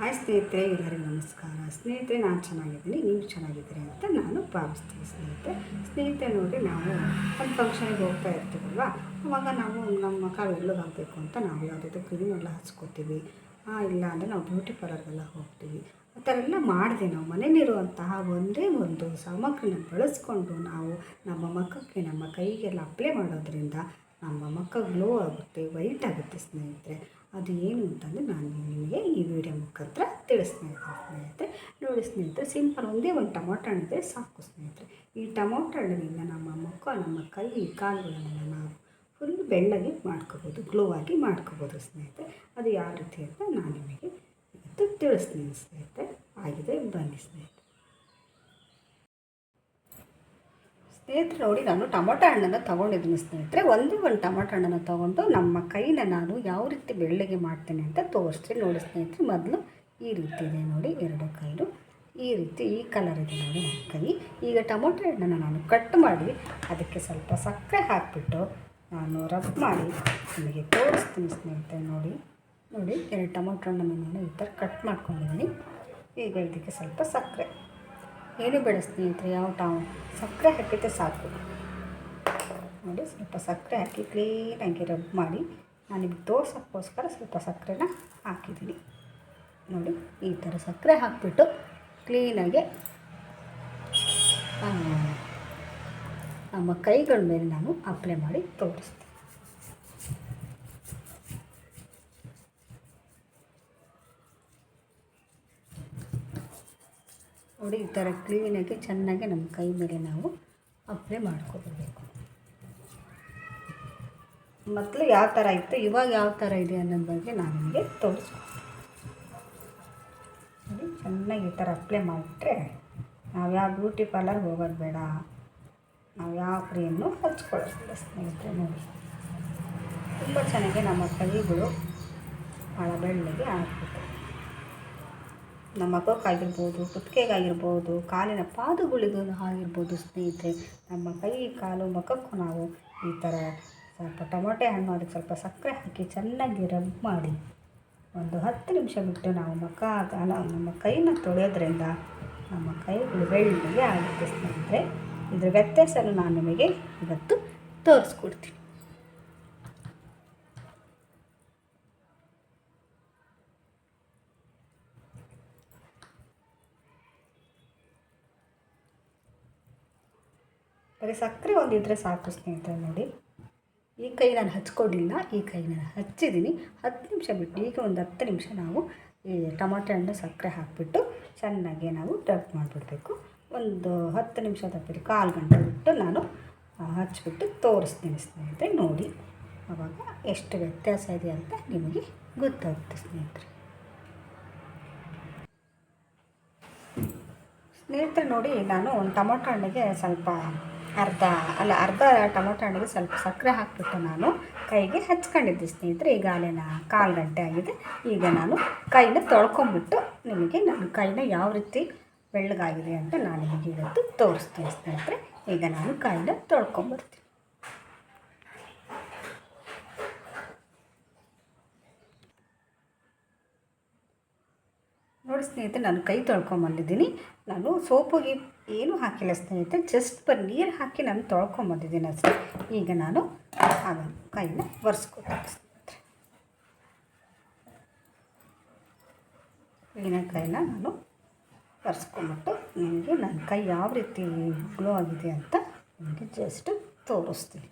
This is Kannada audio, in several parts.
ಹಾಯ್ ಸ್ನೇಹಿತರೆ, ಎಲ್ಲರಿಗೂ ನಮಸ್ಕಾರ. ಸ್ನೇಹಿತರೆ, ನಾನು ಚೆನ್ನಾಗಿದ್ದೀನಿ, ನೀವು ಚೆನ್ನಾಗಿದ್ದೀರಿ ಅಂತ ನಾನು ಭಾವಿಸ್ತೀನಿ ಸ್ನೇಹಿತರೆ. ಸ್ನೇಹಿತರೆ ನೋಡಿ, ನಾವು ಒಂದು ಫಂಕ್ಷನ್ಗೆ ಹೋಗ್ತಾ ಇರ್ತೀವಲ್ವ? ಅವಾಗ ನಾವು ನಮ್ಮ ಕಾಲು ಬೆಳ್ಳಗಾಗಬೇಕು ಅಂತ ನಾವು ಯಾವುದಾದ್ರು ಕ್ರೀಮ್ ಎಲ್ಲ ಹಚ್ಕೋತೀವಿ ಇಲ್ಲ ಅಂದರೆ ನಾವು ಬ್ಯೂಟಿ ಪಾರ್ಲರ್ಗೆಲ್ಲ ಹೋಗ್ತೀವಿ. ಆ ಥರ ಎಲ್ಲ ಮಾಡಿದೆ ನಾವು ಮನೇಲಿರುವಂತಹ ಒಂದೇ ಒಂದು ಸಾಮಗ್ರಿನ ಬಳಸ್ಕೊಂಡು ನಾವು ನಮ್ಮ ಮಕ್ಕಕ್ಕೆ ನಮ್ಮ ಕೈಗೆಲ್ಲ ಅಪ್ಲೈ ಮಾಡೋದ್ರಿಂದ ನಮ್ಮ ಮಕ್ಕ ಗ್ಲೋ ಆಗುತ್ತೆ ವೈಟ್ ಆಗುತ್ತೆ ಸ್ನೇಹಿತರೆ. ಅದು ಏನು ಅಂತಂದರೆ ನಾನು ನಿಮಗೆ ಈ ವಿಡಿಯೋ ಮುಖಾಂತರ ತಿಳಿಸ್ತೀನಿ ಸ್ನೇಹಿತರೆ. ನೋಡಿ ಸ್ನೇಹಿತರೆ ಸಿಂಪಲ್ ಒಂದೇ ಒಂದು ಟೊಮೊಟೊ ಹಣ್ಣಿದ್ರೆ ಸಾಕು ಸ್ನೇಹಿತರೆ. ಈ ಟೊಮೊಟೊ ಹಣ್ಣಿನಿಂದ ನಮ್ಮ ಮುಖ, ನಮ್ಮ ಕೈ ಕಾಲುಗಳನ್ನೆಲ್ಲ ನಾವು ಫುಲ್ ಬೆಳ್ಳಗೆ ಮಾಡ್ಕೋಬೋದು ಗ್ಲೋ ಆಗಿ ಮಾಡ್ಕೋಬೋದು ಸ್ನೇಹಿತರೆ. ಅದು ಯಾವ ರೀತಿ ಅಂತ ನಾನು ನಿಮಗೆ ಇವತ್ತು ತಿಳಿಸ್ತೀನಿ ಸ್ನೇಹಿತರೆ. ಆಗಿದೆ, ಬನ್ನಿ ಸ್ನೇಹಿತರೆ. ಸ್ನೇಹಿತರೆ, ನೋಡಿ, ನಾನು ಟೊಮೊಟೊ ಹಣ್ಣನ್ನು ತೊಗೊಂಡಿದ್ದೀನಿ ಸ್ನೇಹಿತರೆ, ಒಂದೇ ಒಂದು ಟೊಮೊಟೊ ಹಣ್ಣನ್ನು ತೊಗೊಂಡು ನಮ್ಮ ಕೈನ ನಾನು ಯಾವ ರೀತಿ ಬೆಳ್ಳಗೆ ಮಾಡ್ತೇನೆ ಅಂತ ತೋರಿಸ್ತೀನಿ. ನೋಡಿ ಸ್ನೇಹಿತರೆ, ಮೊದಲು ಈ ರೀತಿ ಇದೆ ನೋಡಿ, ಎರಡು ಕೈಲು. ಈ ರೀತಿ, ಈ ಕಲರ್ ಇದೆ ನೋಡಿ ನನ್ನ ಕೈ. ಈಗ ಟೊಮೊಟೊ ಹಣ್ಣನ್ನು ನಾನು ಕಟ್ ಮಾಡಿ, ಅದಕ್ಕೆ ಸ್ವಲ್ಪ ಸಕ್ಕರೆ ಹಾಕಿಬಿಟ್ಟು ನಾನು ರಬ್ ಮಾಡಿ ನಿಮಗೆ ತೋರಿಸ್ತೀನಿ ಸ್ನೇಹಿತರೆ, ನೋಡಿ. ನೋಡಿ, ಎರಡು ಟೊಮೊಟೊ ಹಣ್ಣನ್ನು ನಾನು ಈ ಥರ ಕಟ್ ಮಾಡ್ಕೊಂಡಿದ್ದೀನಿ. ಈಗ ಇದಕ್ಕೆ ಸ್ವಲ್ಪ ಸಕ್ಕರೆ. ಏನು ಬೆಳೆಸ್ತೀನಿ ಅಂತ ಯಾವ ಟಾವ್ ಸಕ್ಕರೆ ಹಾಕಿದ್ರೆ ಸಾಕು. ನೋಡಿ, ಸ್ವಲ್ಪ ಸಕ್ಕರೆ ಹಾಕಿ ಕ್ಲೀನಾಗಿ ರಬ್ ಮಾಡಿ ನಾನು ನಿಮಗೆ ತೋರ್ಸೋಕ್ಕೋಸ್ಕರ ಸ್ವಲ್ಪ ಸಕ್ಕರೆನ ಹಾಕಿದ್ದೀನಿ. ನೋಡಿ, ಈ ಥರ ಸಕ್ಕರೆ ಹಾಕಿಬಿಟ್ಟು ಕ್ಲೀನಾಗಿ ನಮ್ಮ ಕೈಗಳ ಮೇಲೆ ನಾನು ಅಪ್ಲೈ ಮಾಡಿ ತೋರಿಸ್ತೀನಿ. ನೋಡಿ, ಈ ಥರ ಕ್ಲೀನಾಗಿ ಚೆನ್ನಾಗಿ ನಮ್ಮ ಕೈ ಮೇಲೆ ನಾವು ಅಪ್ಲೈ ಮಾಡ್ಕೋಬರ್ಬೇಕು ಮೊದಲು ಯಾವ ಥರ ಇತ್ತು, ಇವಾಗ ಯಾವ ಥರ ಇದೆ ಅನ್ನೋದ್ರ ಬಗ್ಗೆ ನಾನು ನಿಮಗೆ ತೋರಿಸ್ಕೊಡ್ತೀನಿ. ಚೆನ್ನಾಗಿ ಈ ಥರ ಅಪ್ಲೈ ಮಾಡಿಬಿಟ್ರೆ ನಾವು ಯಾವ ಬ್ಯೂಟಿ ಪಾರ್ಲರ್ ಹೋಗೋದು ಬೇಡ. ನಾವು ಯಾವ ಕ್ರೀಮ್ನು ಹಚ್ಕೊಳ್ಳೋದಿಲ್ಲ ಸ್ನೇಹಿತರೆ, ನೋಡಿ. ತುಂಬ ಚೆನ್ನಾಗಿ ನಮ್ಮ ಕೈಗಳು ಭಾಳ ಬೆಳ್ಳಗೆ ಆಗ್ಬಿಟ್ಟು ನಮ್ಮ ಮಗಕ್ಕಾಗಿರ್ಬೋದು ಕುತ್ತಿಗೆಗಾಗಿರ್ಬೋದು, ಕಾಲಿನ ಪಾದಗಳಿಗೂ ಆಗಿರ್ಬೋದು ಸ್ನೇಹಿತರೆ, ನಮ್ಮ ಕೈ, ಕಾಲು, ಮುಖಕ್ಕೂ ನಾವು ಈ ಥರ ಸ್ವಲ್ಪ ಟೊಮೊಟೆ ಹಣ್ಣು ಅದಕ್ಕೆ ಸ್ವಲ್ಪ ಸಕ್ಕರೆ ಹಾಕಿ ಚೆನ್ನಾಗಿ ರಬ್ ಮಾಡಿ ಒಂದು ಹತ್ತು ನಿಮಿಷ ಬಿಟ್ಟು ನಾವು ಮುಖ, ಅಲ್ಲ, ನಮ್ಮ ಕೈನ ತೊಳೆಯೋದ್ರಿಂದ ನಮ್ಮ ಕೈಗಳು ಬೆಳ್ಳಗೆ ಆಗುತ್ತೆ ಸ್ನೇಹಿತರೆ. ಇದ್ರ ವ್ಯತ್ಯಾಸನ ನಾನು ನಿಮಗೆ ಇವತ್ತು ತೋರಿಸ್ಕೊಡ್ತೀನಿ. ಬರೀ ಸಕ್ಕರೆ ಒಂದಿದ್ರೆ ಸಾಕು ಸ್ನೇಹಿತರೆ ನೋಡಿ. ಈ ಕೈ ನಾನು ಹಚ್ಕೊಂಡಿಲ್ಲ ಈ ಕೈ ನಾನು ಹಚ್ಚಿದ್ದೀನಿ. ಹತ್ತು ನಿಮಿಷ ಬಿಟ್ಟು ಈಗ ಒಂದು ಹತ್ತು ನಿಮಿಷ ನಾವು ಈ ಟೊಮಾಟೊ ಹಣ್ಣು ಸಕ್ಕರೆ ಹಾಕಿಬಿಟ್ಟು ಚೆನ್ನಾಗಿ ನಾವು ಡ್ರಪ್ ಮಾಡಿಬಿಡ್ಬೇಕು. ಒಂದು ಹತ್ತು ನಿಮಿಷದ ಬಿಟ್ಟು ಕಾಲು ಗಂಟೆ ಬಿಟ್ಟು ನಾನು ಹಚ್ಚಿಬಿಟ್ಟು ತೋರಿಸ್ತೀನಿ ಸ್ನೇಹಿತರೆ ನೋಡಿ. ಆವಾಗ ಎಷ್ಟು ವ್ಯತ್ಯಾಸ ಇದೆ ಅಂತ ನಿಮಗೆ ಗೊತ್ತಾಗುತ್ತೆ ಸ್ನೇಹಿತರೆ. ಸ್ನೇಹಿತರೆ ನೋಡಿ, ನಾನು ಒಂದು ಟೊಮೊಟೊ ಹಣ್ಣಿಗೆ ಸ್ವಲ್ಪ ಅರ್ಧ, ಅಲ್ಲ, ಅರ್ಧ ಟೊಮೊಟೊ ಹಣ್ಣಿಗೆ ಸ್ವಲ್ಪ ಸಕ್ಕರೆ ಹಾಕಿಬಿಟ್ಟು ನಾನು ಕೈಗೆ ಹಚ್ಕೊಂಡಿದ್ದೆ ಸ್ನೇಹಿತರೆ. ಈಗ ಅಲ್ಲೇನ ಕಾಲು ಗಂಟೆ ಆಗಿದೆ. ಈಗ ನಾನು ಕೈನ ತೊಳ್ಕೊಂಬಿಟ್ಟು ನಿಮಗೆ ನನ್ನ ಕೈನ ಯಾವ ರೀತಿ ಬೆಳ್ಳಗಾಗಿದೆ ಅಂತ ನಾನು ನಿಮಗೆ ಇವತ್ತು ತೋರಿಸ್ತೀನಿ ಸ್ನೇಹಿತರೆ. ಈಗ ನಾನು ಕೈನ ತೊಳ್ಕೊಂಬರ್ತೀನಿ. ನೋಡಿ ಸ್ನೇಹಿತರೆ, ನಾನು ಕೈ ತೊಳ್ಕೊಂಬಂದಿದ್ದೀನಿ. ನಾನು ಸೋಪುಗೆ ಏನೂ ಹಾಕಿಲ್ಲ ಸ್ನೇಹಿತರೆ ಜಸ್ಟ್ ಬರೀ ನೀರು ಹಾಕಿ ನಾನು ತೊಳ್ಕೊಂಬಂದಿದ್ದೀನಿ ಅಷ್ಟೇ. ಈಗ ನಾನು ಅದನ್ನು ಕೈನ ಈಗಿನ ಕೈನ ನಾನು ಒರೆಸ್ಕೊಂಬಿಟ್ಟು ನಿಮಗೆ ನನ್ನ ಕೈ ಯಾವ ರೀತಿ ಗ್ಲೋ ಆಗಿದೆ ಅಂತ ನಿಮಗೆ ಜಸ್ಟ್ ತೋರಿಸ್ತೀನಿ.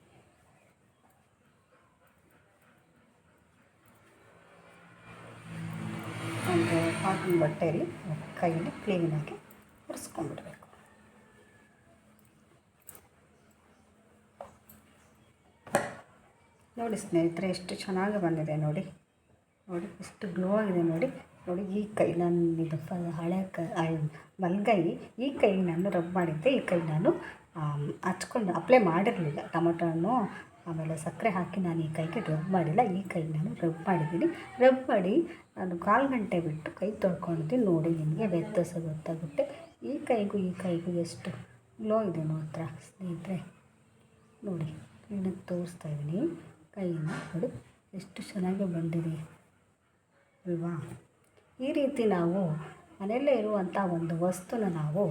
ಒಂದು ಕಾಟನ್ ಬಟ್ಟೆಯಲ್ಲಿ ಕೈಯಲ್ಲಿ ಕ್ಲೀನಾಗಿ ಒರೆಸ್ಕೊಂಡ್ಬಿಡ್ಬೇಕು. ನೋಡಿ ಸ್ನೇಹಿತರೆ, ಎಷ್ಟು ಚೆನ್ನಾಗಿ ಬಂದಿದೆ ನೋಡಿ. ನೋಡಿ ಎಷ್ಟು ಗ್ಲೋ ಆಗಿದೆ ನೋಡಿ. ನೋಡಿ ಈ ಕೈ ನಾನು ಇದು ಹಳೆ ಕೈ ಈ ಕೈ ನಾನು ರಬ್ ಮಾಡಿದ್ದೆ. ಈ ಕೈ ನಾನು ಹಚ್ಕೊಂಡು ಅಪ್ಲೈ ಮಾಡಿರಲಿಲ್ಲ. ಟೊಮೊಟೊ ಹಣ್ಣು ಆಮೇಲೆ ಸಕ್ಕರೆ ಹಾಕಿ ನಾನು ಈ ಕೈಗೆ ರಬ್ ಮಾಡಿಲ್ಲ. ಈ ಕೈ ನಾನು ರಬ್ ಮಾಡಿದ್ದೀನಿ. ರಬ್ ಮಾಡಿ ನಾನು ಕಾಲು ಗಂಟೆ ಬಿಟ್ಟು ಕೈ ತೊಳ್ಕೊಂಡಿದ್ದೀನಿ ನೋಡಿ, ನಿಮಗೆ ವ್ಯತ್ಯಾಸ ಗೊತ್ತಾಗುತ್ತೆ. ಈ ಕೈಗೂ ಈ ಕೈಗೂ ಎಷ್ಟು ಗ್ಲೋ ಇದೆ ನೋಡ್ತಾ ಸ್ನೇಹಿತರೆ. ನೋಡಿ ಕ್ಲೀನಾಗಿ ತೋರಿಸ್ತಾ ಇದ್ದೀನಿ. ಕೈಯನ್ನು ಕೊಡಿ. ಎಷ್ಟು ಚೆನ್ನಾಗಿ ಬಂದಿದೆ ಅಲ್ವಾ? ಈ ರೀತಿ ನಾವು ಮನೆಯಲ್ಲೇ ಇರುವಂಥ ಒಂದು ವಸ್ತುನ ನಾವು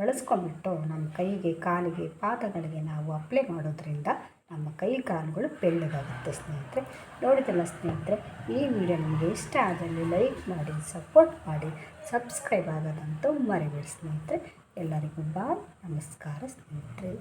ಬಳಸ್ಕೊಂಡ್ಬಿಟ್ಟು ನಮ್ಮ ಕೈಗೆ, ಕಾಲಿಗೆ, ಪಾದಗಳಿಗೆ ನಾವು ಅಪ್ಲೈ ಮಾಡೋದ್ರಿಂದ ನಮ್ಮ ಕೈ ಕಾಲುಗಳು ಬೆಳ್ಳಗಾಗುತ್ತೆ ಸ್ನೇಹಿತರೆ. ನೋಡಿದಲ್ಲ ಸ್ನೇಹಿತರೆ, ಈ ವಿಡಿಯೋ ನಿಮಗೆ ಇಷ್ಟ ಆದಲ್ಲಿ ಲೈಕ್ ಮಾಡಿ ಸಪೋರ್ಟ್ ಮಾಡಿ ಸಬ್ಸ್ಕ್ರೈಬ್ ಆಗೋದಂತೂ ಮರಿಬೇಡಿ ಸ್ನೇಹಿತರೆ. ಎಲ್ಲರಿಗೂ ಬಾಯ್, ನಮಸ್ಕಾರ ಸ್ನೇಹಿತರೆ.